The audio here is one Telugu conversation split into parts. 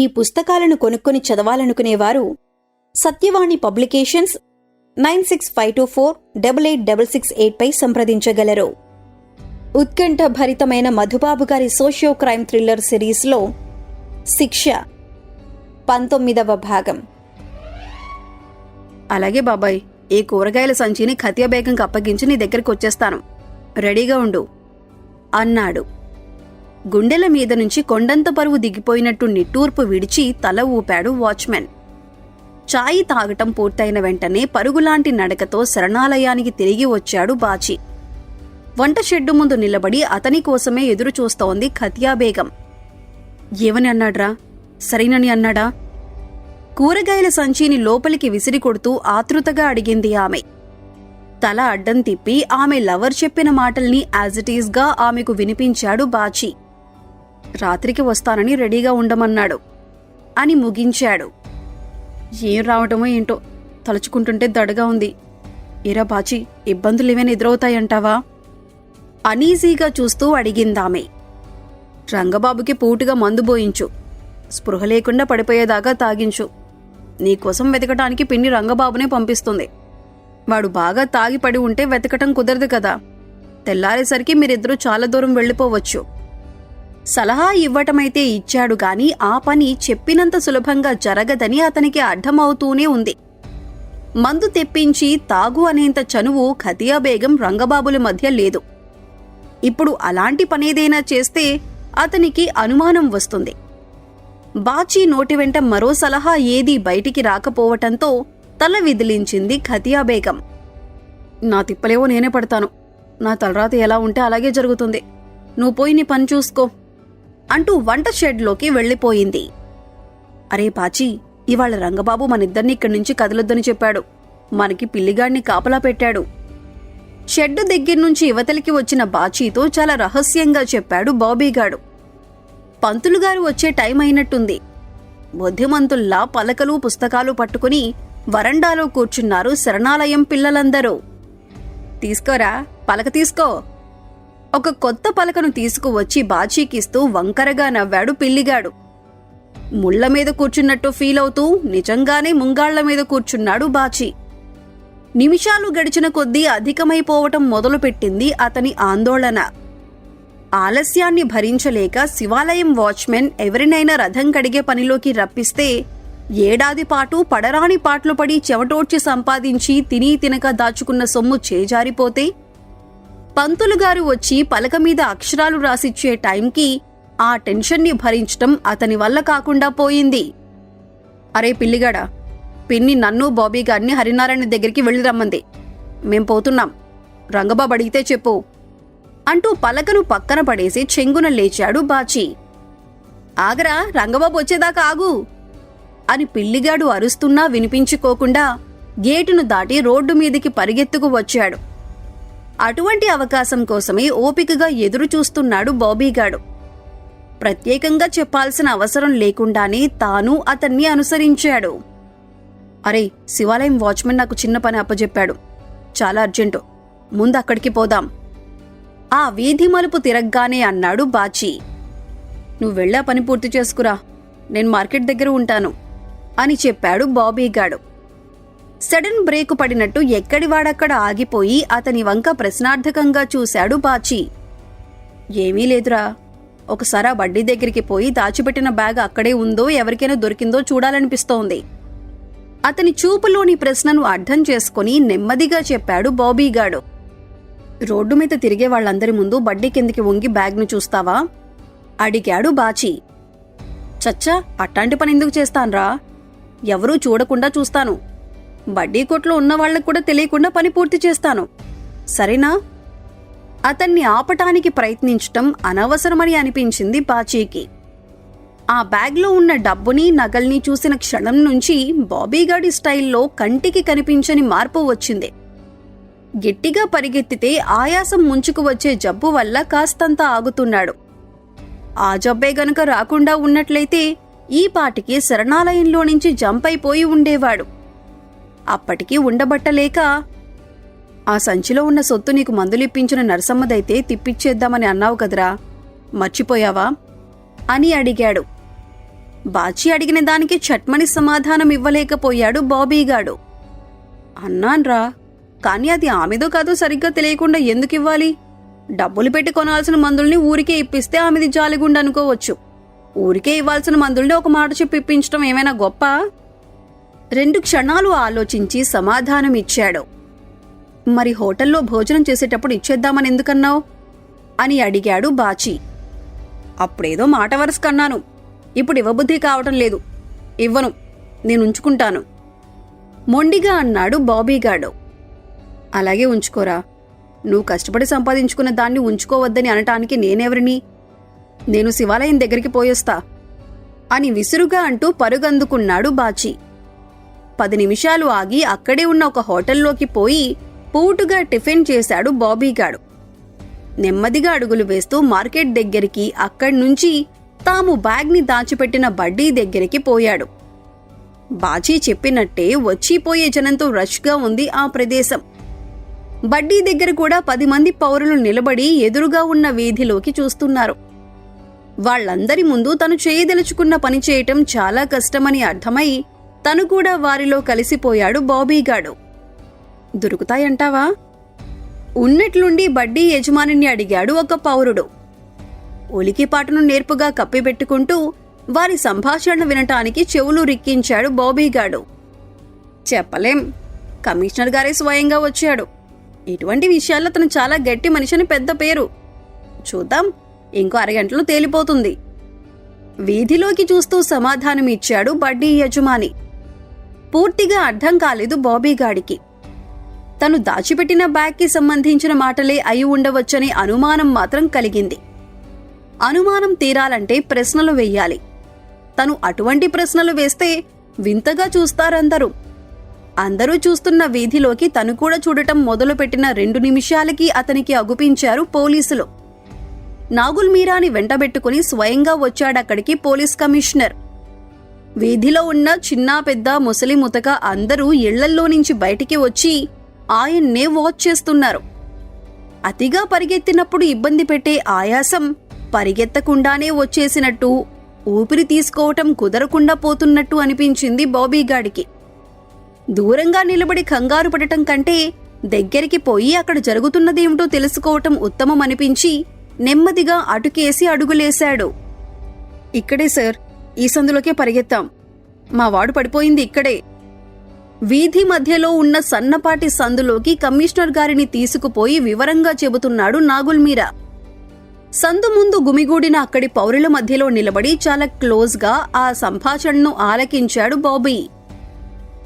ఈ పుస్తకాలను కొనుక్కొని చదవాలనుకునేవారు Satyavani publications nine six five two four double eight double six eight పై సంప్రదించగలరు. ఉత్కంఠ భరితమైన మధుబాబు గారి సోషియో క్రైమ్ థ్రిల్లర్ సిరీస్లో శిక్ష. పంతొమ్మిదవ భాగం. అలాగే బాబాయ్ ఈ కూరగాయల సంచిని ఖతియా బేగంకి అప్పగించి నీ దగ్గరికి వచ్చేస్తాను. రెడీగా ఉండు అన్నాడు. గుండెల మీద నుంచి కొండంత పరువు దిగిపోయినట్టు నిట్టూర్పు విడిచి తల ఊపాడు వాచ్మెన్. చాయి తాగటం పూర్తయిన వెంటనే పరుగులాంటి నడకతో శరణాలయానికి తిరిగి వచ్చాడు బాచి. వంట షెడ్డు ముందు నిలబడి అతని కోసమే ఎదురు చూస్తోంది ఖతియా బేగం. ఏమని అన్నాడ్రా? సరేనని అన్నాడా కూరగాయల సంచిని లోపలికి విసిరి కొడుతూ ఆతృతగా అడిగింది ఆమె. తల అడ్డం తిప్పి ఆమె లవర్ చెప్పిన మాటల్ని యాజ్ ఇట్ ఈజ్గా ఆమెకు వినిపించాడు బాచి. రాత్రికి వస్తానని రెడీగా ఉండమన్నాడు అని ముగించాడు. ఏం రావటమో ఏంటో తలుచుకుంటుంటే దడగా ఉంది. ఇరా బాచి ఇబ్బందులు ఏమైనా ఎదురవుతాయంటావా? అనీజీగా చూస్తూ అడిగిందామె. రంగబాబుకి పూటుగా మందు బోయించు స్పృహ లేకుండా పడిపోయేదాకా తాగించు. నీకోసం వెతకటానికి పిన్ని రంగబాబునే పంపిస్తుంది. వాడు బాగా తాగి పడి ఉంటే వెతకటం కుదరదు కదా. తెల్లారేసరికి మీరిద్దరూ చాలా దూరం వెళ్ళిపోవచ్చు. సలహా ఇవ్వటమైతే ఇచ్చాడు గాని ఆ పని చెప్పినంత సులభంగా జరగదని అతనికి అర్థమవుతూనే ఉంది. మందు తెప్పించి తాగు అనేంత చనువు ఖతియా బేగం రంగబాబుల మధ్య లేదు. ఇప్పుడు అలాంటి పనేదైనా చేస్తే అతనికి అనుమానం వస్తుంది. బాచీ నోటి వెంట మరో సలహా ఏదీ బయటికి రాకపోవటంతో తల విదిలించింది ఖతియా బేగం. నా తిప్పలేవో నేనే పడతాను. నా తలరాత ఎలా ఉంటే అలాగే జరుగుతుంది. నువ్వు పోయి నీ పని చూసుకో. అంటూ వంట షెడ్లోకి వెళ్ళిపోయింది. అరే పాచి ఇవాళ రంగబాబు మనిద్దరిని ఇక్కడి నుంచి కదలొద్దని చెప్పాడు. మనకి పిల్లిగాడిని కాపలా పెట్టాడు. షెడ్డు దగ్గర నుంచి యువతలికి వచ్చిన బాచీతో చాలా రహస్యంగా చెప్పాడు బాబీగాడు. పంతులు గారు వచ్చే టైం అయినట్టుంది. బుద్ధిమంతుల్లా పలకలు పుస్తకాలు పట్టుకుని వరండాలో కూర్చున్నారు శరణాలయం పిల్లలందరూ. తీసుకోరా పలక తీసుకో. ఒక కొత్త పలకను తీసుకువచ్చి బాచీకిస్తూ వంకరగా నవ్వాడు పిల్లిగాడు. ముళ్ళ మీద కూర్చున్నట్టు ఫీల్ అవుతూ నిజంగానే ముంగాళ్ళ మీద కూర్చున్నాడు బాచీ. నిమిషాలు గడిచిన కొద్దీ అధికమైపోవటం మొదలుపెట్టింది అతని ఆందోళన. ఆలస్యాన్ని భరించలేక శివాలయం వాచ్మెన్ ఎవరినైనా రథం కడిగే పనిలోకి రప్పిస్తే ఏడాది పాటు పడరాని పాటలు పడి చెవటోడ్చి సంపాదించి తిని తినక దాచుకున్న సొమ్ము చేజారిపోతే పంతులు గారు వచ్చి పలక మీద అక్షరాలు రాసిచ్చే టైంకి ఆ టెన్షన్ని భరించటం అతని వల్ల కాకుండా పోయింది. అరే పిల్లిగాడా పిన్ని నన్ను బాబీ గారిని హరినారాయణ దగ్గరికి వెళ్ళి రమ్మంది. మేం పోతున్నాం. రంగబాబు అడిగితే చెప్పు. అంటూ పలకను పక్కన పడేసి చెంగున లేచాడు బాచి. ఆగరా రంగబాబు వచ్చేదాకా ఆగు అని పిల్లిగాడు అరుస్తున్నా వినిపించుకోకుండా గేటును దాటి రోడ్డు మీదికి పరిగెత్తుకు వచ్చాడు. అటువంటి అవకాశం కోసమే ఓపికగా ఎదురు చూస్తున్నాడు బాబీగాడు ప్రత్యేకంగా చెప్పాల్సిన అవసరం లేకుండానే తాను అతన్ని అనుసరించాడు. అరే శివాలయం వాచ్మెన్ నాకు చిన్న పని అప్పజెప్పాడు. చాలా అర్జెంటు. ముందు అక్కడికి పోదాం. ఆ వీధి మలుపు తిరగ్గానే అన్నాడు బాచి. నువ్వు వెళ్ళా పని పూర్తి చేసుకురా. నేను మార్కెట్ దగ్గర ఉంటాను అని చెప్పాడు బాబీగాడు సడన్ బ్రేక్ పడినట్టు ఎక్కడివాడక్కడ ఆగిపోయి అతని వంక ప్రశ్నార్థకంగా చూశాడు బాచి. ఏమీ లేదురా. ఒకసారి ఆ బడ్డీ దగ్గరికి పోయి దాచిపెట్టిన బ్యాగ్ అక్కడే ఉందో ఎవరికైనా దొరికిందో చూడాలనిపిస్తోంది. అతని చూపులోని ప్రశ్నను అర్థం చేసుకుని నెమ్మదిగా చెప్పాడు బాబీగాడు. రోడ్డు మీద తిరిగే వాళ్ళందరి ముందు బడ్డీ కిందికి వంగి బ్యాగ్ను చూస్తావా? అడిగాడు బాచి. చచ్చా అట్టాంటి పని ఎందుకు చేస్తాన్రా? ఎవరూ చూడకుండా చూస్తాను. బడ్డీ కొట్లో ఉన్న వాళ్ళకు కూడా తెలియకుండా పని పూర్తి చేస్తాను. సరేనా? అతన్ని ఆపటానికి ప్రయత్నించటం అనవసరమని అనిపించింది బాచీకి. ఆ బ్యాగ్లో ఉన్న డబ్బుని నగల్ని చూసిన క్షణం నుంచి బాబీగాడి స్టైల్లో కంటికి కనిపించని మార్పు వచ్చింది. గట్టిగా పరిగెత్తితే ఆయాసం ముంచుకు వచ్చే జబ్బు వల్ల కాస్తంత ఆగుతున్నాడు. ఆ జబ్బే గనుక రాకుండా ఉన్నట్లయితే ఈ పాటికి శరణాలయంలో నుంచి జంప్ అయిపోయి ఉండేవాడు. అప్పటికీ ఉండబట్టలేక ఆ సంచిలో ఉన్న సొత్తు నీకు మందులిప్పించిన నరసమ్మదైతే తిప్పిచ్చేద్దామని అన్నావు కదరా. మర్చిపోయావా? అని అడిగాడు. బాచి అడిగిన దానికి చట్మని సమాధానం ఇవ్వలేకపోయాడు బాబీగాడు. అన్నాన్రా. కానీ అది ఆమెదో కాదో సరిగ్గా తెలియకుండా ఎందుకు ఇవ్వాలి డబ్బులు పెట్టి కొనాల్సిన మందుల్ని ఊరికే ఇప్పిస్తే ఆమెది జాలిగుండనుకోవచ్చు. ఊరికే ఇవ్వాల్సిన మందుల్ని ఒక మాట చెప్పి ఇప్పించడం ఏమైనా గొప్ప? రెండు క్షణాలు ఆలోచించి సమాధానం ఇచ్చాడు మరి హోటల్లో భోజనం చేసేటప్పుడు ఇచ్చేద్దామని ఎందుకన్నావు అని అడిగాడు బాచి. అప్పుడేదో మాట వరుస కన్నాను. ఇప్పుడు ఇవ్వబుద్ధి కావటం లేదు. ఇవ్వను. నేను ఉంచుకుంటాను మొండిగా అన్నాడు బాబీగాడు. అలాగే ఉంచుకోరా. నువ్వు కష్టపడి సంపాదించుకున్న దాన్ని ఉంచుకోవద్దని అనటానికి నేనెవరిని? నేను శివాలయం దగ్గరికి పోయొస్తా. అని విసురుగా అంటూ పరుగందుకున్నాడు బాచి. పది నిమిషాలు ఆగి అక్కడే ఉన్న ఒక హోటల్లోకి పోయి పూటుగా టిఫిన్ చేశాడు బాబీగాడు నెమ్మదిగా అడుగులు వేస్తూ మార్కెట్ దగ్గరికి అక్కడి నుంచి తాము బ్యాగ్ని దాచిపెట్టిన బడ్డీ దగ్గరికి పోయాడు. బాచీ చెప్పినట్టే వచ్చిపోయే జనంతో రష్గా ఉంది ఆ ప్రదేశం. బడ్డీ దగ్గర కూడా పది మంది పౌరులు నిలబడి ఎదురుగా ఉన్న వీధిలోకి చూస్తున్నారు. వాళ్ళందరి ముందు తను చేయదలుచుకున్న పని చేయటం చాలా కష్టమని అర్థమై తను కూడా వారిలో కలిసిపోయాడు బాబీగాడు దొరుకుతాయంటావా? ఉన్నట్లుండి బడ్డీ యజమానిని అడిగాడు ఒక పౌరుడు. ఒలికిపాటను నేర్పుగా కప్పిపెట్టుకుంటూ వారి సంభాషణ వినటానికి చెవులు రిక్కించాడు బాబీగాడు చెప్పలేం. కమిషనర్ గారే స్వయంగా వచ్చాడు. ఇటువంటి విషయాల్లో తను చాలా గట్టి మనిషిని పెద్ద పేరు. చూద్దాం. ఇంకో అరగంటలో తేలిపోతుంది. వీధిలోకి చూస్తూ సమాధానం ఇచ్చాడు బడ్డీ యజమాని. పూర్తిగా అర్థం కాలేదు బాబీగాడికి తను దాచిపెట్టిన బ్యాగ్కి సంబంధించిన మాటలే అయి ఉండవచ్చనే అనుమానం మాత్రం కలిగింది. అనుమానం తీరాలంటే ప్రశ్నలు వెయ్యాలి తను అటువంటి ప్రశ్నలు వేస్తే వింతగా చూస్తారందరూ. అందరూ చూస్తున్న వీధిలోకి తను కూడా చూడటం మొదలుపెట్టిన రెండు నిమిషాలకి అతనికి అగుపించారు పోలీసులు. నాగుల్ మీరాని వెంటబెట్టుకుని స్వయంగా వచ్చాడక్కడికి పోలీస్ కమిషనర్. వీధిలో ఉన్న చిన్న పెద్ద ముసలి ముతక అందరూ ఇళ్ళల్లో నుంచి బయటికి వచ్చి ఆయన్నే వాచ్ చేస్తున్నారు. అతిగా పరిగెత్తినప్పుడు ఇబ్బంది పెట్టే ఆయాసం పరిగెత్తకుండానే వచ్చేసినట్టు ఊపిరి తీసుకోవటం కుదరకుండా పోతున్నట్టు అనిపించింది బాబీగాడికి దూరంగా నిలబడి కంగారు పడటం కంటే దగ్గరికి పోయి అక్కడ జరుగుతున్నదేమిటో తెలుసుకోవటం ఉత్తమం అనిపించి నెమ్మదిగా అటుకేసి అడుగులేశాడు. ఇక్కడే సార్ ఈ సందులోకే పరిగెత్తాం. మా వాడు పడిపోయింది ఇక్కడే. వీధి మధ్యలో ఉన్న సన్నపాటి సందులోకి కమిషనర్ గారిని తీసుకుపోయి వివరంగా చెబుతున్నాడు నాగుల్మీరా. సందు ముందు గుమిగూడిన అక్కడి పౌరుల మధ్యలో నిలబడి చాలా క్లోజ్గా ఆ సంభాషణను ఆలకించాడు బాబీ.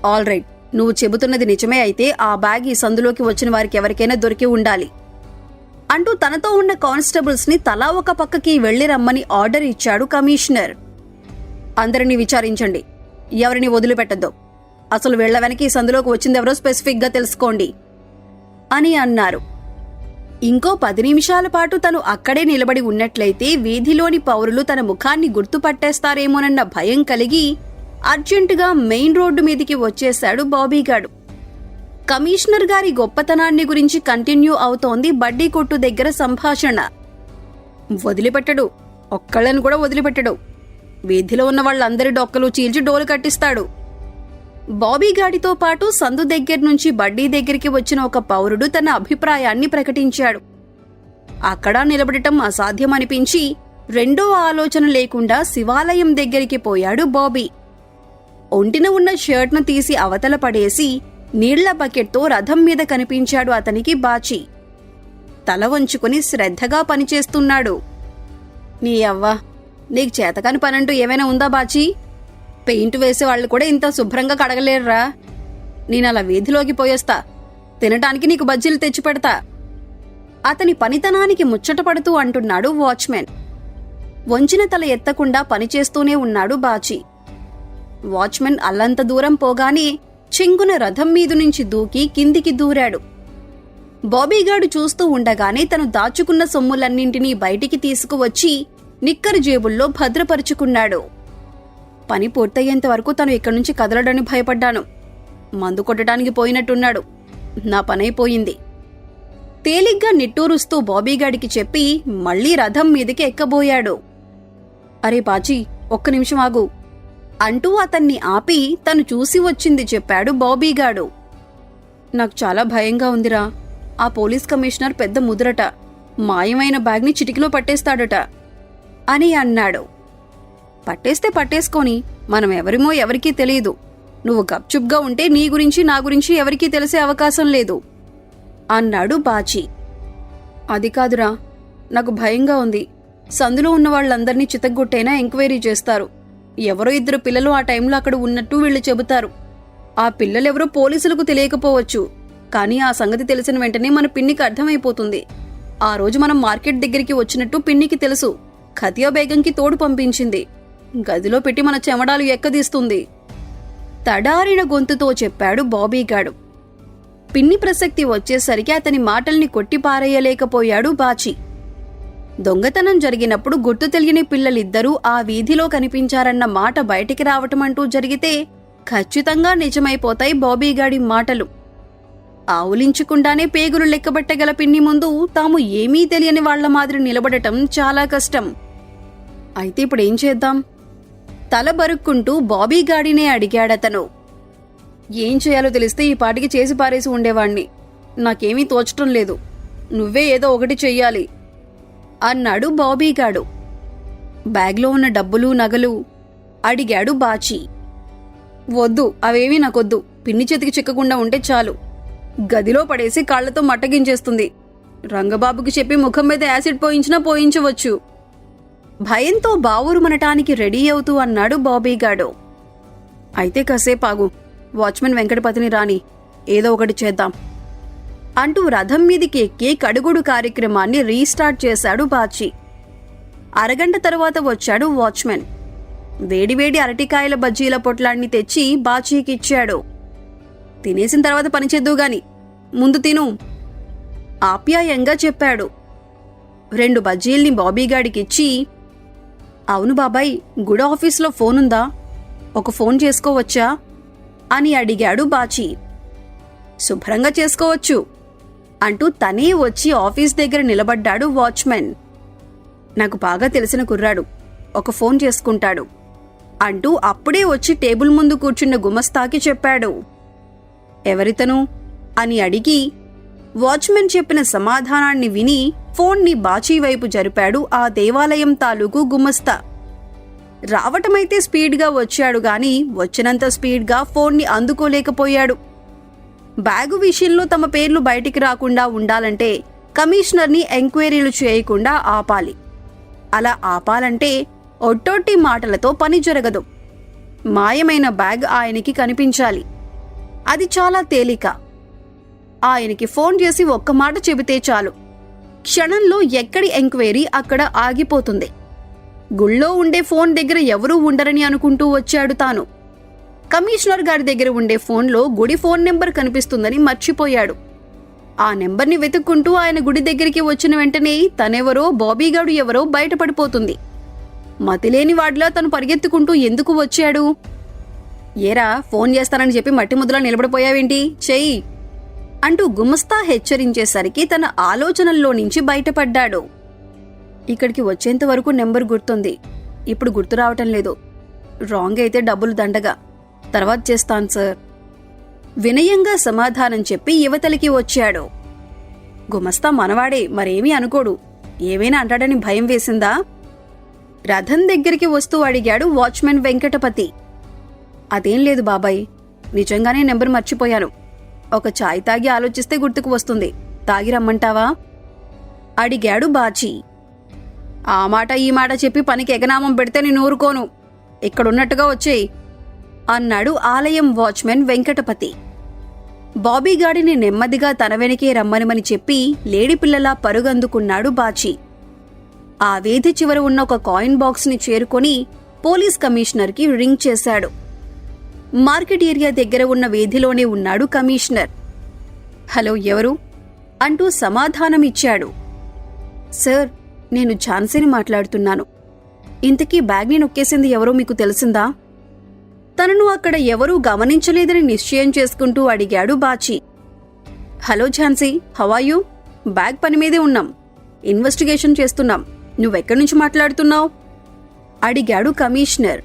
ఆల్ రైట్ నువ్వు చెబుతున్నది నిజమే అయితే ఆ బ్యాగ్ ఈ సందులోకి వచ్చిన వారికి ఎవరికైనా దొరికి ఉండాలి అంటూ తనతో ఉన్న కానిస్టేబుల్స్ని తలా ఒక పక్కకి వెళ్ళి రమ్మని ఆర్డర్ ఇచ్చాడు కమిషనర్. అందరినీ విచారించండి. ఎవరిని వదిలిపెట్టద్దు. అసలు వీళ్ళ వెనక ఈ సందులోకి వచ్చిందెవరో స్పెసిఫిక్గా తెలుసుకోండి. అని అన్నారు. ఇంకో పది నిమిషాల పాటు తను అక్కడే నిలబడి ఉన్నట్లయితే వీధిలోని పౌరులు తన ముఖాన్ని గుర్తుపట్టేస్తారేమోనన్న భయం కలిగి అర్జెంటుగా మెయిన్ రోడ్డు మీదికి వచ్చేశాడు బాబీగాడు. కమిషనర్ గారి గొప్పతనాన్ని గురించి కంటిన్యూ అవుతోంది బడ్డీ కొట్టు దగ్గర సంభాషణ. వదిలిపెట్టడు. ఒక్కళ్ళని కూడా వదిలిపెట్టడు. వీధిలో ఉన్న వాళ్ళందరి డొక్కలు చీల్చి డోలు కట్టిస్తాడు. బాబీ గాడితో పాటు సందు దగ్గర నుంచి బడ్డీ దగ్గరికి వచ్చిన ఒక పౌరుడు తన అభిప్రాయాన్ని ప్రకటించాడు. అక్కడ నిలబడటం అసాధ్యమనిపించి రెండో ఆలోచన లేకుండా శివాలయం దగ్గరికి పోయాడు బాబీ. ఒంటిన ఉన్న షర్ట్ను తీసి అవతల పడేసి నీళ్ళ బకెట్తో రథం మీద కనిపించాడు అతనికి బాచి. తల వంచుకుని శ్రద్ధగా పనిచేస్తున్నాడు. నీ అవ్వ నీకు చేతకాని పనంటూ ఏమైనా ఉందా బాచి? పెయింట్ వేసే వాళ్ళు కూడా ఇంత శుభ్రంగా కడగలేరురా. నేను అలా వీధిలోకి పోయేస్తా. తినటానికి నీకు బజ్జీలు తెచ్చి పెడతా. అతని పనితనానికి ముచ్చట పడుతూ అంటున్నాడు వాచ్మెన్. వంచిన తల ఎత్తకుండా పనిచేస్తూనే ఉన్నాడు బాచి. వాచ్మెన్ అల్లంత దూరం పోగానే చెంగున రథం మీదు నుంచి దూకి కిందికి దూరాడు. బాబీగాడు చూస్తూ ఉండగానే తను దాచుకున్న సొమ్ములన్నింటినీ బయటికి తీసుకువచ్చి నిక్కరు జేబుల్లో భద్రపరుచుకున్నాడు. పని పూర్తయ్యేంత వరకు తను ఇక్కడి నుంచి కదలడని భయపడ్డాను. మందు కొట్టడానికి పోయినట్టున్నాడు. నా పనైపోయింది. తేలిగ్గా నిట్టూరుస్తూ బాబీగాడికి చెప్పి మళ్ళీ రథం మీదకి ఎక్కబోయాడు. అరే బాజీ ఒక్క నిమిషం ఆగు. అంటూ అతన్ని ఆపి తను చూసి వచ్చింది చెప్పాడు బాబీగాడు నాకు చాలా భయంగా ఉందిరా. ఆ పోలీస్ కమిషనర్ పెద్ద ముదురట. మాయమైన బ్యాగ్ని చిటికిలో పట్టేస్తాడట. అని అన్నాడు. పట్టేస్తే పట్టేసుకొని మనం ఎవరిమో ఎవరికీ తెలియదు నువ్వు గప్చుప్గా ఉంటే నీ గురించి నా గురించి ఎవరికీ తెలిసే అవకాశం లేదు అన్నాడు బాచి. అది కాదురా నాకు భయంగా ఉంది. సందులో ఉన్న వాళ్ళందరినీ చితగ్గొట్టైనా ఎంక్వైరీ చేస్తారు. ఎవరో ఇద్దరు పిల్లలు ఆ టైంలో అక్కడ ఉన్నట్టు వీళ్ళు చెబుతారు. ఆ పిల్లలెవరో పోలీసులకు తెలియకపోవచ్చు. కానీ ఆ సంగతి తెలిసిన వెంటనే మన పిన్నికి అర్థమైపోతుంది. ఆ రోజు మనం మార్కెట్ దగ్గరికి వచ్చినట్టు పిన్నికి తెలుసు. ఖతియా బేగంకి తోడు పంపించింది. గదిలో పెట్టి మన చెమడాలు ఎక్కదీస్తుంది. తడారిన గొంతుతో చెప్పాడు బాబీగాడు. పిన్ని ప్రసక్తి వచ్చేసరికి అతని మాటల్ని కొట్టిపారేయలేకపోయాడు బాచి. దొంగతనం జరిగినప్పుడు గుర్తు తెలియని పిల్లలిద్దరూ ఆ వీధిలో కనిపించారన్న మాట బయటికి రావటం అంటూ జరిగితే ఖచ్చితంగా నిజమైపోతాయి బాబీగాడి మాటలు. ఆవులించకుండానే పేగులు లెక్కబట్టగల పిన్ని ముందు తాము ఏమీ తెలియని వాళ్ళ మాదిరి నిలబడటం చాలా కష్టం. అయితే ఇప్పుడు ఏం చేద్దాం? తల బరుక్కుంటూ బాబీగాడినే అడిగాడతను. ఏం చేయాలో తెలిస్తే ఈ పాటికి చేసి పారేసి ఉండేవాణ్ణి. నాకేమీ తోచటం లేదు. నువ్వే ఏదో ఒకటి చెయ్యాలి. అన్నాడు బాబీగాడు బ్యాగ్లో ఉన్న డబ్బులు నగలు అడిగాడు బాచి. వద్దు అవేమీ నాకొద్దు. పిన్ని చేతికి చిక్కకుండా ఉంటే చాలు. గదిలో పడేసి కాళ్ళతో మట్టగించేస్తుంది. రంగబాబుకి చెప్పి ముఖం మీద యాసిడ్ పోయించినా పోయించవచ్చు. భయంతో బావురుమనటానికి రెడీ అవుతూ అన్నాడు బాబీగాడు అయితే కాసేపు ఆగు. వాచ్మెన్ వెంకటపతిని రాని ఏదో ఒకటి చేద్దాం. అంటూ రథం మీదికి ఎక్కి కడుగుడు కార్యక్రమాన్ని రీస్టార్ట్ చేశాడు బాచి. అరగంట తరువాత వచ్చాడు వాచ్మెన్. వేడివేడి అరటికాయల బజ్జీల పొట్లాన్ని తెచ్చి బాచీకిచ్చాడు. తినేసిన తర్వాత పనిచేద్దు గాని ముందు తిను. ఆప్యాయంగా చెప్పాడు. రెండు బజ్జీల్ని బాబీగాడికిచ్చి అవును బాబాయ్ గుడ ఆఫీస్లో ఫోనుందా? ఒక ఫోన్ చేసుకోవచ్చా? అని అడిగాడు బాచి. శుభ్రంగా చేసుకోవచ్చు అంటూ తనే వచ్చి ఆఫీస్ దగ్గర నిలబడ్డాడు వాచ్మెన్. నాకు బాగా తెలిసిన కుర్రాడు ఒక ఫోన్ చేసుకుంటాడు అంటూ అప్పుడే వచ్చి టేబుల్ ముందు కూర్చున్న గుమస్తాకి చెప్పాడు. ఎవరితను? అని అడిగి వాచ్మెన్ చెప్పిన సమాధానాన్ని విని ఫోన్ని బాచీ వైపు జరిపాడు ఆ దేవాలయం తాలూకు గుమస్తా. రావటమైతే స్పీడ్గా వచ్చాడు గాని వచ్చినంత స్పీడ్గా ఫోన్ని అందుకోలేకపోయాడు. బ్యాగు విషయంలో తమ పేర్లు బయటికి రాకుండా ఉండాలంటే కమిషనర్ని ఎంక్వైరీలు చేయకుండా ఆపాలి. అలా ఆపాలంటే ఒట్టొట్టి మాటలతో పని జరగదు. మాయమైన బ్యాగ్ ఆయనకి కనిపించాలి. అది చాలా తేలిక. ఆయనకి ఫోన్ చేసి ఒక్క మాట చెబితే చాలు. క్షణంలో ఎక్కడి ఎంక్వైరీ అక్కడ ఆగిపోతుంది. గుళ్ళో ఉండే ఫోన్ దగ్గర ఎవరూ ఉండరని అనుకుంటూ వచ్చాడు తాను. కమిషనర్ గారి దగ్గర ఉండే ఫోన్లో గుడి ఫోన్ నెంబర్ కనిపిస్తుందని మర్చిపోయాడు. ఆ నెంబర్ని వెతుక్కుంటూ ఆయన గుడి దగ్గరికి వచ్చిన వెంటనే తనెవరో బాబీగాడు ఎవరో బయటపడిపోతుంది. మతిలేని వాడిలా తను పరిగెత్తుకుంటూ ఎందుకు వచ్చాడు? ఏరా ఫోన్ చేస్తానని చెప్పి మట్టి ముద్దలా నిలబడిపోయావేంటి? చెయ్యి. అంటూ గుమస్తా హెచ్చరించేసరికి తన ఆలోచనల్లో నుంచి బయటపడ్డాడు. ఇక్కడికి వచ్చేంత వరకు నెంబర్ గుర్తుంది. ఇప్పుడు గుర్తు రావటం లేదు. రాంగ్ అయితే డబ్బులు దండగా. తర్వాత చేస్తాను సార్. వినయంగా సమాధానం చెప్పి యువతలకి వచ్చాడు. గుమస్తా మనవాడే మరేమీ అనుకోడు. ఏమైనా అంటాడని భయం వేసిందా? రథం దగ్గరికి వస్తూ అడిగాడు వాచ్మెన్ వెంకటపతి. అదేం లేదు బాబాయ్. నిజంగానే నెంబర్ మర్చిపోయాను. ఒక చాయ్ తాగి ఆలోచిస్తే గుర్తుకు వస్తుంది. తాగి రమ్మంటావా? అడిగాడు బాచి. ఆ మాట ఈ మాట చెప్పి పనికి ఎగనామం పెడితే నేను ఊరుకోను. ఇక్కడున్నట్టుగా వచ్చేయి అన్నాడు ఆలయం వాచ్మెన్ వెంకటపతి. బాబీగాడిని నెమ్మదిగా తన వెనకే రమ్మనమని చెప్పి లేడిపిల్లలా పరుగందుకున్నాడు బాచి. ఆ వీధి చివర ఉన్న ఒక కాయిన్ బాక్స్ని చేరుకొని పోలీస్ కమిషనర్కి రింగ్ చేశాడు. మార్కెట్ ఏరియా దగ్గర ఉన్న వీధిలోనే ఉన్నాడు కమిషనర్. హలో ఎవరు? అంటూ సమాధానమిచ్చాడు సార్ నేను ఝాన్సీని మాట్లాడుతున్నాను. ఇంతకీ బ్యాగ్ని నొక్కేసింది ఎవరో మీకు తెలిసిందా? తనను అక్కడ ఎవరూ గమనించలేదని నిశ్చయం చేసుకుంటూ అడిగాడు బాచి. హలో ఝాన్సీ హవాయు బ్యాగ్ పని మీదే ఉన్నాం. ఇన్వెస్టిగేషన్ చేస్తున్నాం. నువ్వెక్కడి నుంచి మాట్లాడుతున్నావు? అడిగాడు కమిషనర్.